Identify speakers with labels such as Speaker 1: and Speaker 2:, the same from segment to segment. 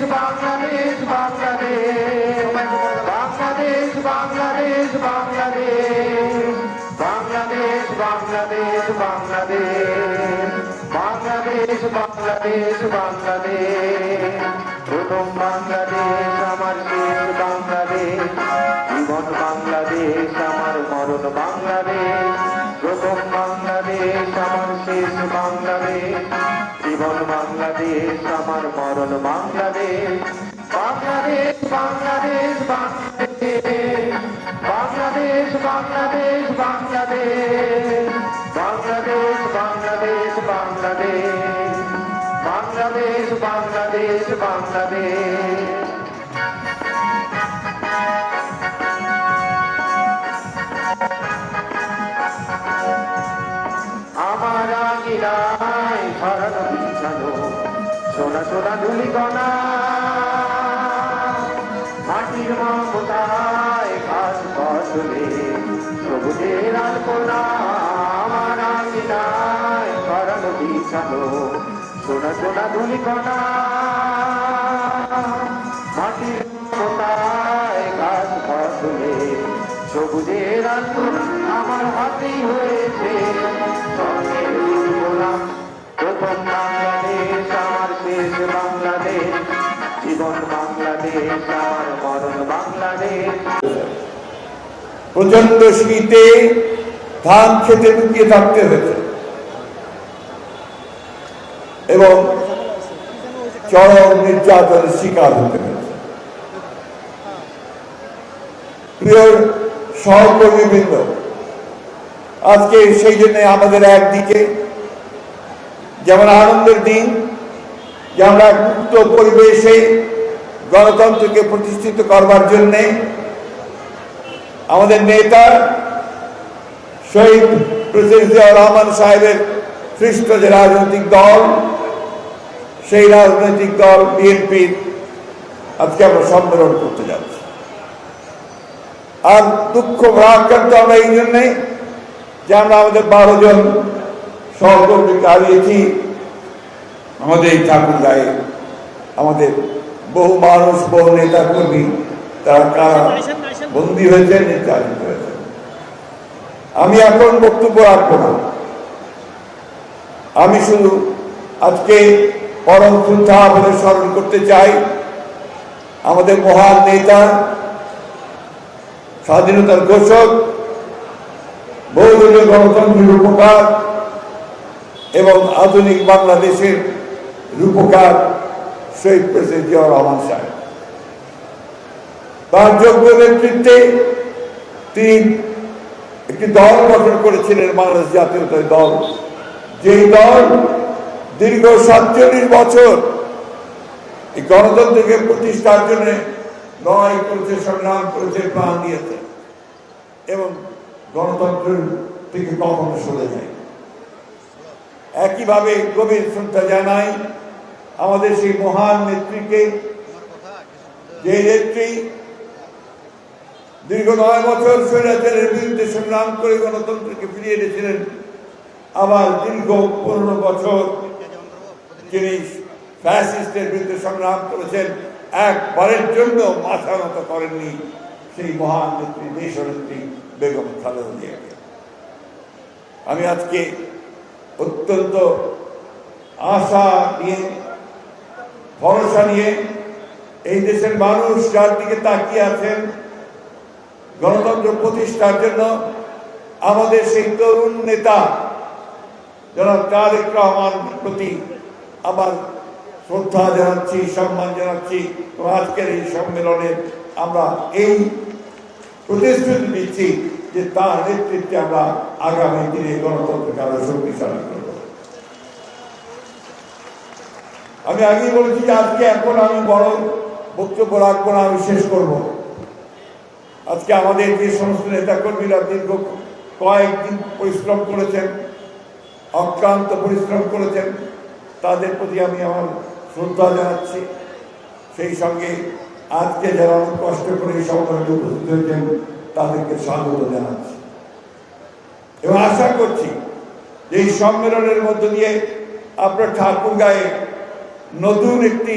Speaker 1: বাংলাদেশ বাংলাদেশ বাংলাদেশ বাংলাদেশ বাংলাদেশ বাংলাদেশ বাংলাদেশ বাংলাদেশ বাংলাদেশ। বাংলাদেশ বাংলাদেশ প্রথম বাংলাদেশ, আমার শেষ বাংলাদেশ। জীবন বাংলাদেশ, আমার মরণ বাংলাদেশ। বাংলাদেশ আমার মরণ বাংলাদেশ বাংলাদেশ বাংলাদেশ বাংলাদেশ বাংলাদেশ বাংলাদেশ বাংলাদেশ বাংলাদেশ বাংলাদেশ বাংলাদেশ বাংলাদেশ বাংলাদেশ বাংলাদেশ সোনা সোনা ধুলি কণা। মাটির মমতায় ঘাস ফসলে সবুজের আলপনা আমার আঙিনায় ছড়ানো বিছানো। সোনা সোনা ধুলি কণা। মাটির মমতায় ঘাস ফসলে সবুজের আলপনা আমার হাতেই হয়েছে।
Speaker 2: প্রচণ্ড শীতে ধান খেতে লুকিয়ে থাকতে হয়েছে। এবং চরম নির্যাতনের শিকার হতে হয়েছে। প্রিয় সহকর্মীবৃন্দ আজকে সেই জন্য আমাদের একদিকে যেমন আনন্দের দিন, যে আমরা মুক্ত পরিবেশে গণতন্ত্রকে প্রতিষ্ঠিত করবার জন্যে আমাদের নেতা শহীদ প্রেসিডেন্ট রহমান সাহেবের সৃষ্ট যে রাজনৈতিক দল, সেই রাজনৈতিক দল বিএনপির আজকে আমরা সম্মেলন করতে যাচ্ছি। আর দুঃখ ভারাক্রান্ত আমরা এই জন্যে যে আমরা আমাদের বারো জন সহকর্মীকে হারিয়েছি। আমাদের এই ঠাকুর গায়ে আমাদের বহু মানুষ, বহু নেতা কর্মী তারা কারা বন্দী হয়েছে নির্যাতিত হয়েছে আমি এখন বক্তব্য রাখব না। আমি শুধু আজকে পরম শ্রদ্ধা বলে স্মরণ করতে চাই, আমাদের মহান নেতা, স্বাধীনতার ঘোষক, বহুদলীয় গণতন্ত্রের রূপকার এবং আধুনিক বাংলাদেশের রূপকার শহীদ প্রেসিডেন্ট জিয়াউর রহমান সাহেব। তার যোগ্য নেতৃত্বে তিনি একটি দল গঠন করেছিলেন বাংলাদেশ জাতীয়তাবাদী দল। যেই দল দীর্ঘ সাতচল্লিশ বছর এই গণতন্ত্রকে প্রতিষ্ঠার জন্য লড়াই করেছে, সংগ্রাম করেছে, প্রাণ দিয়েছে এবং গণতন্ত্রের থেকে কখনো সরে যায় একইভাবে গভীর শ্রদ্ধা জানাই আমাদের সেই মহান নেত্রীকে, যে নেত্রী দীর্ঘ নয় বছর স্বৈরাচারের বিরুদ্ধে সংগ্রাম করে গণতন্ত্রকে ফিরিয়ে এনেছিলেন আবার দীর্ঘ পনেরো বছর যিনি ফ্যাসিস্টের বিরুদ্ধে সংগ্রাম করেছেন। একবারের জন্য মাথা নত করেননি সেই মহান নেত্রী, দেশনেত্রী বেগম খালেদা জিয়াকে। আমি আজকে অত্যন্ত আশা নিয়ে, ভরসা নিয়ে এই দেশের মানুষ যার দিকে তাকিয়ে আছেন গণতন্ত্র প্রতিষ্ঠার জন্য আমাদের সেই তরুণ নেতা, জনাব তারেক রহমান প্রতি আমার শ্রদ্ধা জানাচ্ছি, সম্মান জানাচ্ছি। আজকের এই সম্মেলনে আমরা এই প্রতিশ্রুতি দিচ্ছি যে তার নেতৃত্বে আমরা আগামী দিনে গণতন্ত্রকে আরও শক্তিশালী করব। আমি আগেই বলেছি যে আজকে এখন আমি বড় বক্তব্য রাখব না, আমি শেষ করব। আজকে আমাদের যে সমস্ত নেতাকর্মীরা দীর্ঘ কয়েকদিন পরিশ্রম করেছেন, অক্লান্ত পরিশ্রম করেছেন, তাদের প্রতি আমি আমার শ্রদ্ধা জানাচ্ছি। সেই সঙ্গে আজকে যারা কষ্ট করে এই সম্মেলনে উপস্থিত হয়েছেন, তাদেরকে স্বাগত জানাচ্ছি। এবং আশা করছি যে এই সম্মেলনের মধ্য দিয়ে আপনার ঠাকুর গায়ে নতুন একটি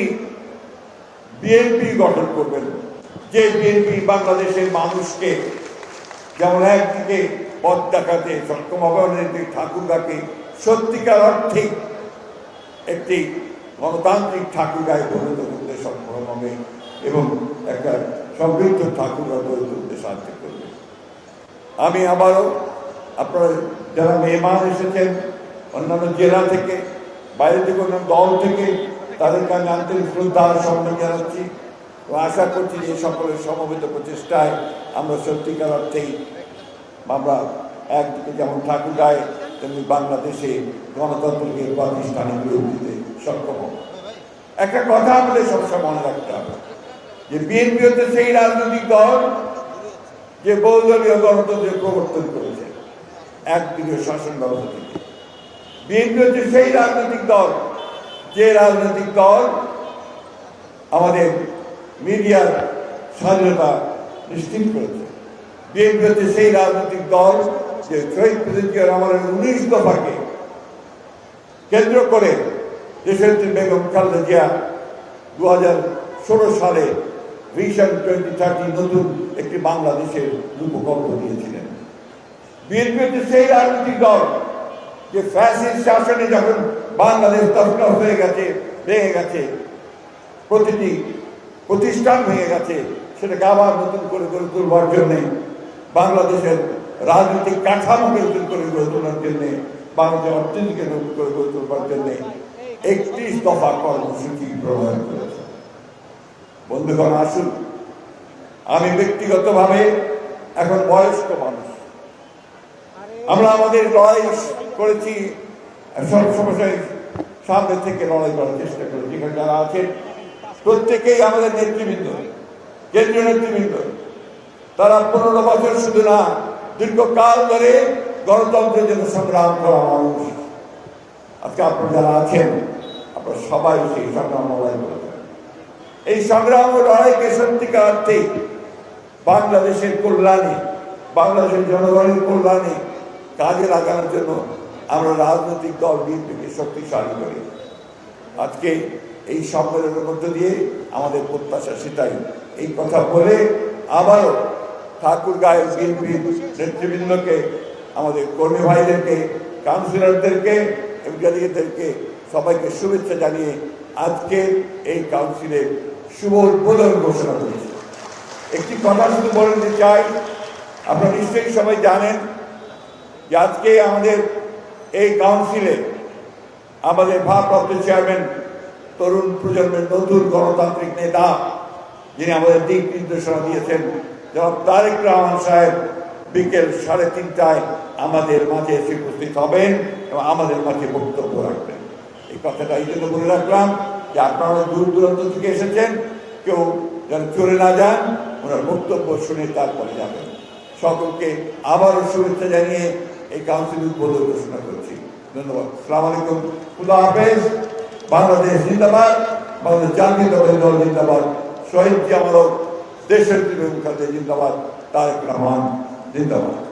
Speaker 2: বিএনপি গঠন করবেন। যে বিএনপি বাংলাদেশের মানুষকে যেমন একদিকে পথ দেখাতে সক্ষম হবে ঠাকুরগাকে সত্যিকার অর্থে একটি গণতান্ত্রিক ঠাকুরগায় পরিণত করতে সক্ষম হবে এবং একটা সমৃদ্ধ ঠাকুরগা গড়ে তুলতে সাহায্য করবে। আমি আবারও আপনারা যারা মেহমান এসেছেন, অন্যান্য জেলা থেকে, বাইরে থেকে অন্যান্য দল থেকে, তাদেরকে আমি আন্তরিক শ্রদ্ধা সম্মান জানাচ্ছি। এবং আশা করছি যে সকলের সমবেত প্রচেষ্টায় আমরা সত্যিকার অর্থেই আমরা একদিকে যেমন ঠাকুর গায়ে, তেমনি বাংলাদেশে গণতন্ত্রকে প্রাতিষ্ঠানিক রূপ দিতে সক্ষম। একটা কথা আমাদের সবসময় মনে রাখতে হবে, যে বিএনপি হচ্ছে সেই রাজনৈতিক দল যে বহুদলীয় গণতন্ত্রের প্রবর্তন করেছে, একদিকে শাসন ব্যবস্থা থেকে বিএনপি হচ্ছে সেই রাজনৈতিক দল, যে রাজনৈতিক দল আমাদের মিডিয়ার স্বাধীনতা নিশ্চিত করেছে। বিএনপি হচ্ছে সেই রাজনৈতিক দল যে শহীদ প্রেসিডেন্ট আমাদের উনিশ দফাকে কেন্দ্র করে দেশের বেগম খালেদা জিয়া দু হাজার ষোলো সালে ভিশন টোয়েন্টি থার্টি নতুন একটি বাংলাদেশের রূপকল্প দিয়েছিলেন। বিএনপি হচ্ছে সেই রাজনৈতিক দল যে ফ্যাসিস্ট শাসনে যখন বাংলাদেশ তসনস হয়ে গেছে, ভেঙে গেছে, প্রতিটি প্রতিষ্ঠান ভেঙে গেছে, সেটাকে আবার নতুন করে গড়ে তুলবার জন্যে, বাংলাদেশের রাজনৈতিক কাঠামোকে নতুন করে গড়ে তোলার জন্যে, বাংলাদেশের অর্থনীতিকে নতুন করে গড়ে তুলবার জন্যে একত্রিশ দফা কর্মসূচি প্রণয়ন করেছে। বন্ধুগণ, আসুন। আমি ব্যক্তিগতভাবে এখন বয়স্ক মানুষ। আমরা আমাদের লড়াই করেছি, সব সময় সামনে থেকে লড়াই করার চেষ্টা করেছি। এখানে যারা আছেন প্রত্যেকেই আমাদের নেতৃবৃন্দ, কেন্দ্রীয় নেতৃবৃন্দ। তারা পনেরো বছর শুধু না, দীর্ঘকাল ধরে গণতন্ত্রের জন্য সংগ্রাম করা মানুষ। আজকে আপনারা যারা আছেন, আপনারা সবাই সেই সংগ্রাম লড়াই করেছেন এই সংগ্রাম ও লড়াইকে সত্যিকার বাংলাদেশের কল্যাণে, বাংলাদেশের জনগণের কল্যাণে কাজে লাগানোর জন্য আমরা রাজনৈতিক দল বিএনপিকে শক্তিশালী করি। আজকে এই সম্মেলনের মধ্য দিয়ে আমাদের প্রত্যাশা সেটাই। এই কথা বলে আবারও ঠাকুর গায়ের বিএনপির নেতৃবৃন্দকে, আমাদের কর্মী ভাইদেরকে, কাউন্সিলরদেরকে, এমপিদেরকে সবাইকে শুভেচ্ছা জানিয়ে আজকে এই কাউন্সিলের শুভ উদ্বোধন ঘোষণা করেছে। একটি কথা শুধু বলে দিতে চাই, আপনারা নিশ্চয়ই সবাই জানেন যে আজকে আমাদের এই কাউন্সিলে আমাদের ভারপ্রাপ্ত চেয়ারম্যান তরুণ প্রজন্মের নতুন গণতান্ত্রিক নেতা যিনি আমাদের দিক নির্দেশনা দিয়েছেন, জনাব তারেক রহমান সাহেব বিকেল সাড়ে তিনটায় আমাদের মাঝে এসে উপস্থিত হবেন এবং আমাদের মাঝে বক্তব্য রাখবেন। এই কথাটা এই জন্য বলে রাখলাম যে আপনারা দূর দূরান্ত থেকে এসেছেন, কেউ যেন চলে না যান, ওনার বক্তব্য শুনে তারপরে যাবেন। সকলকে আবারও শুভেচ্ছা জানিয়ে এই কাউন্সিল উদ্বোধন ঘোষণা করছি। ধন্যবাদ। সালাম আলাইকুম। খুদা হাফেজ। বাংলাদেশ জিন্দাবাদ বাংলাদেশ জাতীয়তাবাদী দল জিন্দাবাদ শহীদ জিয়ামরক দেশের বিবেক জিন্দাবাদ তারেক রহমান জিন্দাবাদ।